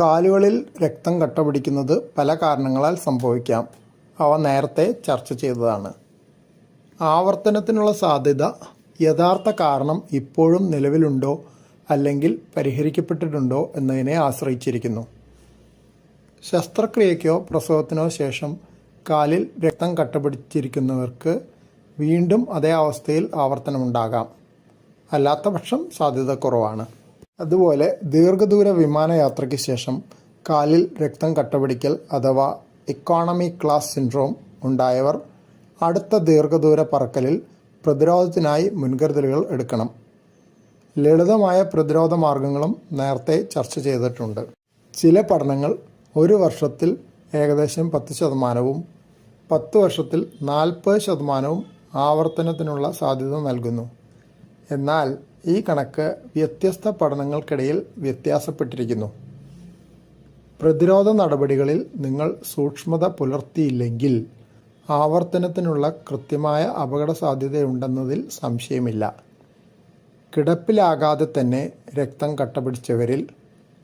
കാലുകളിൽ രക്തം കട്ട പിടിക്കുന്നത് പല കാരണങ്ങളാൽ സംഭവിക്കാം. അവ നേരത്തെ ചർച്ച ചെയ്തതാണ്. ആവർത്തനത്തിനുള്ള സാധ്യത യഥാർത്ഥ കാരണം ഇപ്പോഴും നിലവിലുണ്ടോ അല്ലെങ്കിൽ പരിഹരിക്കപ്പെട്ടിട്ടുണ്ടോ എന്നതിനെ ആശ്രയിച്ചിരിക്കുന്നു. ശസ്ത്രക്രിയയ്ക്കോ പ്രസവത്തിനോ ശേഷം കാലിൽ രക്തം കട്ടപിടിച്ചിരിക്കുന്നവർക്ക് വീണ്ടും അതേ അവസ്ഥയിൽ ആവർത്തനമുണ്ടാകാം. അല്ലാത്ത പക്ഷം സാധ്യത കുറവാണ്. അതുപോലെ ദീർഘദൂര വിമാനയാത്രയ്ക്ക് ശേഷം കാലിൽ രക്തം കട്ടപിടിക്കൽ അഥവാ ഇക്കോണമി ക്ലാസ് സിൻഡ്രോം ഉണ്ടായവർ അടുത്ത ദീർഘദൂര പറക്കലിൽ പ്രതിരോധത്തിനായി മുൻകരുതലുകൾ എടുക്കണം. ലളിതമായ പ്രതിരോധ മാർഗങ്ങളും നേരത്തെ ചർച്ച ചെയ്തിട്ടുണ്ട്. ചില പഠനങ്ങൾ ഒരു വർഷത്തിൽ ഏകദേശം പത്ത് ശതമാനവും പത്ത് വർഷത്തിൽ നാൽപ്പത് ശതമാനവും ആവർത്തനത്തിനുള്ള സാധ്യത നൽകുന്നു. എന്നാൽ ഈ കണക്ക് വ്യത്യസ്ത പഠനങ്ങൾക്കിടയിൽ വ്യത്യാസപ്പെട്ടിരിക്കുന്നു. പ്രതിരോധ നടപടികളിൽ നിങ്ങൾ സൂക്ഷ്മത പുലർത്തിയില്ലെങ്കിൽ ആവർത്തനത്തിനുള്ള കൃത്യമായ അപകട സാധ്യതയുണ്ടെന്നതിൽ സംശയമില്ല. കിടപ്പിലാകാതെ തന്നെ രക്തം കട്ടപിടിച്ചവരിൽ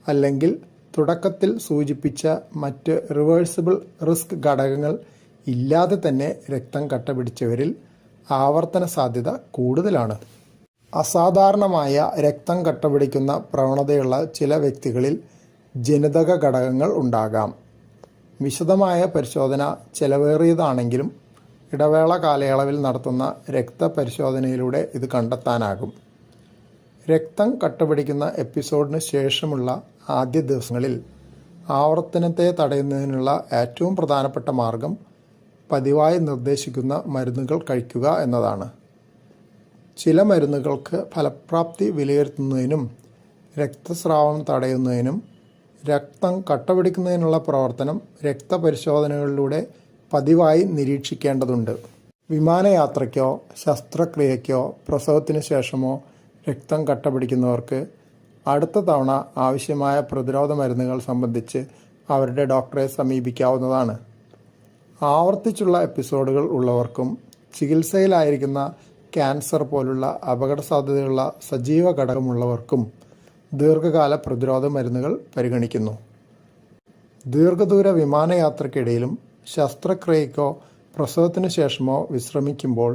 അല്ലെങ്കിൽ തുടക്കത്തിൽ സൂചിപ്പിച്ച മറ്റ് റിവേഴ്സിബിൾ റിസ്ക് ഘടകങ്ങൾ ഇല്ലാതെ തന്നെ രക്തം കട്ടപിടിച്ചവരിൽ ആവർത്തന സാധ്യത കൂടുതലാണ്. അസാധാരണമായ രക്തം കട്ടപിടിക്കുന്ന പ്രവണതയുള്ള ചില വ്യക്തികളിൽ ജനിതക ഘടകങ്ങൾ ഉണ്ടാകാം. വിശദമായ പരിശോധന ചെലവേറിയതാണെങ്കിലും ഇടവേള കാലയളവിൽ നടത്തുന്ന രക്തപരിശോധനയിലൂടെ ഇത് കണ്ടെത്താനാകും. രക്തം കട്ടപിടിക്കുന്ന എപ്പിസോഡിന് ശേഷമുള്ള ആദ്യ ദിവസങ്ങളിൽ ആവർത്തനത്തെ തടയുന്നതിനുള്ള ഏറ്റവും പ്രധാനപ്പെട്ട മാർഗം പതിവായി നിർദ്ദേശിക്കുന്ന മരുന്നുകൾ കഴിക്കുക എന്നതാണ്. ചില മരുന്നുകൾക്ക് ഫലപ്രാപ്തി വിലയിരുത്തുന്നതിനും രക്തസ്രാവം തടയുന്നതിനും രക്തം കട്ടപിടിക്കുന്നതിനുള്ള പ്രവർത്തനം രക്തപരിശോധനകളിലൂടെ പതിവായി നിരീക്ഷിക്കേണ്ടതുണ്ട്. വിമാനയാത്രയ്ക്കോ ശസ്ത്രക്രിയയ്ക്കോ പ്രസവത്തിന് ശേഷമോ രക്തം കട്ടപിടിക്കുന്നവർക്ക് അടുത്ത തവണ ആവശ്യമായ പ്രതിരോധ മരുന്നുകൾ സംബന്ധിച്ച് അവരുടെ ഡോക്ടറെ സമീപിക്കാവുന്നതാണ്. ആവർത്തിച്ചുള്ള എപ്പിസോഡുകൾ ഉള്ളവർക്കും ചികിത്സയിലായിരിക്കുന്ന ക്യാൻസർ പോലുള്ള അപകട സാധ്യതയുള്ള സജീവ ഘടകമുള്ളവർക്കും ദീർഘകാല പ്രതിരോധ മരുന്നുകൾ പരിഗണിക്കുന്നു. ദീർഘദൂര വിമാനയാത്രക്കിടയിലും ശസ്ത്രക്രിയക്കോ പ്രസവത്തിനു ശേഷമോ വിശ്രമിക്കുമ്പോൾ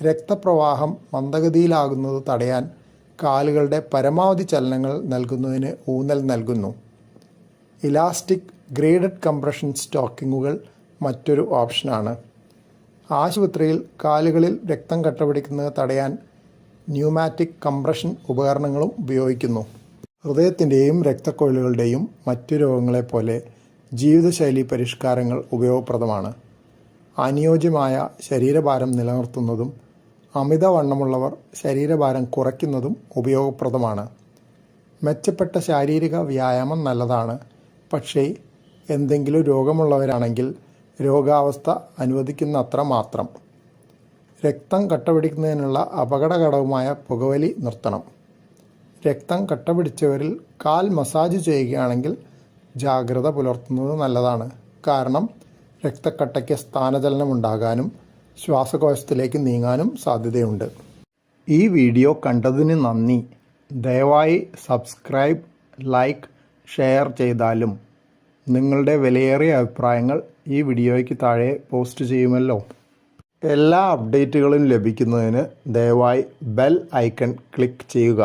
രക്തപ്രവാഹം മന്ദഗതിയിലാകുന്നത് തടയാൻ കാലുകളുടെ പരമാവധി ചലനങ്ങൾ നൽകുന്നതിന് ഊന്നൽ നൽകുന്നു. ഇലാസ്റ്റിക് ഗ്രേഡഡ് കംപ്രഷൻ സ്റ്റോക്കിങ്ങുകൾ മറ്റൊരു ഓപ്ഷനാണ്. ആശുപത്രിയിൽ കാലുകളിൽ രക്തം കട്ടപിടിക്കുന്നത് തടയാൻ ന്യൂമാറ്റിക് കംപ്രഷൻ ഉപകരണങ്ങളും ഉപയോഗിക്കുന്നു. ഹൃദയത്തിന്റെയും രക്തക്കൊഴലുകളുടെയും മറ്റു രോഗങ്ങളെപ്പോലെ ജീവിതശൈലി പരിഷ്കാരങ്ങൾ ഉപയോഗപ്രദമാണ്. അനുയോജ്യമായ ശരീരഭാരം നിലനിർത്തുന്നതും അമിതവണ്ണമുള്ളവർ ശരീരഭാരം കുറയ്ക്കുന്നതും ഉപയോഗപ്രദമാണ്. മെച്ചപ്പെട്ട ശാരീരിക വ്യായാമം നല്ലതാണ്. പക്ഷേ എന്തെങ്കിലും രോഗമുള്ളവരാണെങ്കിൽ രോഗാവസ്ഥ അനുവദിക്കുന്നത്ര മാത്രം. രക്തം കട്ടപിടിക്കുന്നതിനുള്ള അപകട ഘടകമായ പുകവലി നിർത്തണം. രക്തം കട്ടപിടിച്ചവരിൽ കാൽ മസാജ് ചെയ്യുകയാണെങ്കിൽ ജാഗ്രത പുലർത്തുന്നത് നല്ലതാണ്. കാരണം രക്തക്കട്ടയ്ക്ക് സ്ഥാനചലനമുണ്ടാകാനും ശ്വാസകോശത്തിലേക്ക് നീങ്ങാനും സാധ്യതയുണ്ട്. ഈ വീഡിയോ കണ്ടതിന് നന്ദി. ദയവായി സബ്സ്ക്രൈബ് ലൈക്ക് ഷെയർ ചെയ്താലും നിങ്ങളുടെ വിലയേറിയ അഭിപ്രായങ്ങൾ ഈ വീഡിയോയ്ക്ക് താഴെ പോസ്റ്റ് ചെയ്യുമല്ലോ. എല്ലാ അപ്ഡേറ്റുകളും ലഭിക്കുന്നതിന് ദയവായി ബെൽ ഐക്കൺ ക്ലിക്ക് ചെയ്യുക.